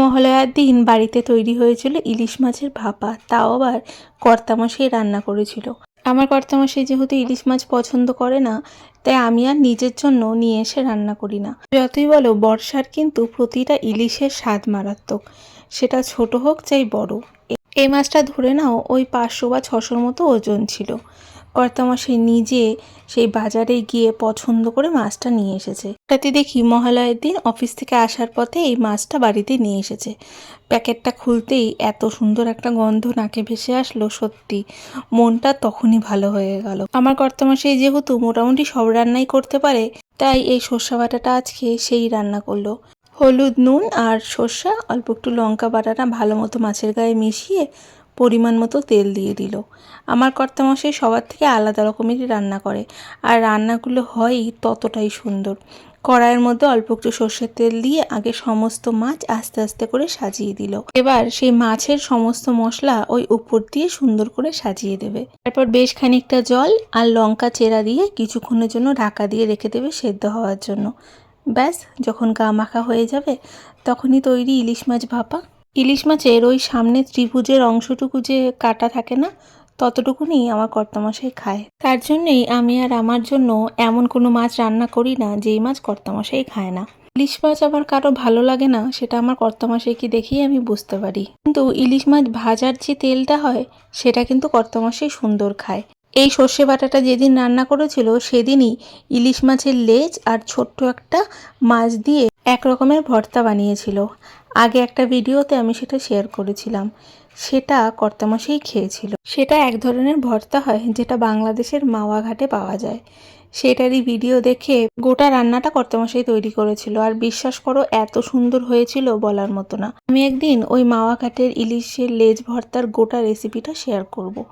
মহালয়ার দিন বাড়িতে তৈরি হয়েছিল ইলিশ মাছের ভাপা, তাও আবার কর্তামশাই রান্না করেছিল। আমার কর্তামশাই যেহেতু ইলিশ মাছ পছন্দ করে না, তাই আমি আর নিজের জন্য নিয়ে এসে রান্না করি না। যতই বলো, বর্ষার কিন্তু প্রতিটা ইলিশের স্বাদ মারাত্মক। সেটা ছোট হোক, চাই বড়। এই মাছটা ধরে নাও, ওই পাঁচশো বা ছশোর মতো ওজন ছিল। কর্তামশাই নিজে সেই বাজারে গিয়ে পছন্দ করে মাছটা নিয়ে এসেছে। তাতে দেখি মহালয়ের দিন অফিস থেকে আসার পথে এই মাছটা বাড়িতে নিয়ে এসেছে। প্যাকেটটা খুলতেই এত সুন্দর একটা গন্ধ নাকে ভেসে আসলো, সত্যি। মনটা তখনই ভালো হয়ে গেল। আমার কর্তামশাই যেহেতু মোটামুটি সব রান্নাই করতে পারে, তাই এই সর্ষা বাটাটা আজকে সেই রান্না করল। হলুদ নুন আর সর্ষা, অল্প একটু লঙ্কা বাটাটা ভালো মতো মাছের গায়ে মিশিয়ে পরিমাণ মতো তেল দিয়ে দিল। আমার কর্তামশাই সবার থেকে আলাদা রকমেরই রান্না করে, আর রান্নাগুলো হয়ই ততটাই সুন্দর। কড়াইয়ের মধ্যে অল্প একটু সর্ষের তেল দিয়ে আগে সমস্ত মাছ আস্তে আস্তে করে সাজিয়ে দিল। এবার সেই মাছের সমস্ত মশলা ওই উপর দিয়ে সুন্দর করে সাজিয়ে দেবে। তারপর বেশ খানিকটা জল আর লঙ্কা চেরা দিয়ে কিছুক্ষণের জন্য ঢাকা দিয়ে রেখে দেবে সেদ্ধ হওয়ার জন্য। ব্যাস, যখন গা মাখা হয়ে যাবে, তখনই তৈরি ইলিশ মাছ ভাপা ইলিশ মাছের ওই সামনে ত্রিভুজের অংশটুকু যে কাটা থাকে না, ততটুকুনি আমার কর্তামশাই খায়। তার জন্যেই আমি আর আমার জন্য এমন কোনো মাছ রান্না করি না, যেই মাছ কর্তামশাই খায় না। ইলিশ মাছ আবার কারও ভালো লাগে না, সেটা আমার কর্তামশাইকে দেখেই আমি বুঝতে পারি। কিন্তু ইলিশ মাছ ভাজার যে তেলটা হয়, সেটা কিন্তু কর্তামশাই সুন্দর খায়। এই সর্ষে বাটাটা যেদিন রান্না করেছিল, সেদিনই ইলিশ মাছের লেজ আর ছোট্ট একটা মাছ দিয়ে এক রকমের ভর্তা বানিয়েছিল। আগে একটা ভিডিওতে আমি সেটা শেয়ার করেছিলাম। সেটা কর্তামশাই খেয়েছিল। সেটা এক ধরনের ভর্তা হয়, যেটা বাংলাদেশের মাওয়া ঘাটে পাওয়া যায়। সেটারই ভিডিও দেখে গোটা রান্নাটা কর্তামশাই তৈরি করেছিল। আর বিশ্বাস করো, এত সুন্দর হয়েছিল বলার মতো না। আমি একদিন ওই মাওয়া ঘাটের ইলিশের লেজ ভর্তার গোটা রেসিপিটা শেয়ার করব।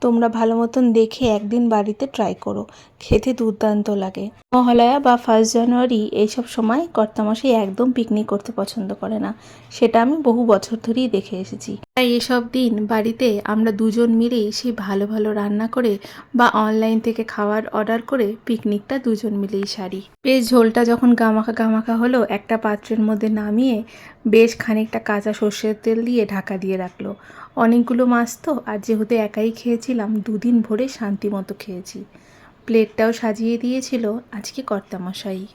তোমরা ভালো মতন দেখে একদিন বাড়িতে ট্রাই করো। খেতে দুর্দান্ত লাগে। মহালয়া বা ফার্স্ট জানুয়ারি এইসব সময় কর্তামশাই একদম পিকনিক করতে পছন্দ করে না। সেটা আমি বহু বছর ধরেই দেখে এসেছি। তাই এসব দিন বাড়িতে আমরা দুজন মিলেই সেই ভালো ভালো রান্না করে বা অনলাইন থেকে খাবার অর্ডার করে পিকনিকটা দুজন মিলেই সারি। বেশ ঝোলটা যখন গামাখা গামাখা হলো, একটা পাত্রের মধ্যে নামিয়ে বেশ খানিকটা কাঁচা সর্ষের তেল দিয়ে ঢাকা দিয়ে রাখল। অনেকগুলো মাছ তো, আর যেহেতু একাই খেয়েছিলাম, দুদিন ভরে শান্তি মতো খেয়েছি। প্লেটটাও সাজিয়ে দিয়েছিল আজকে কর্তামশাই।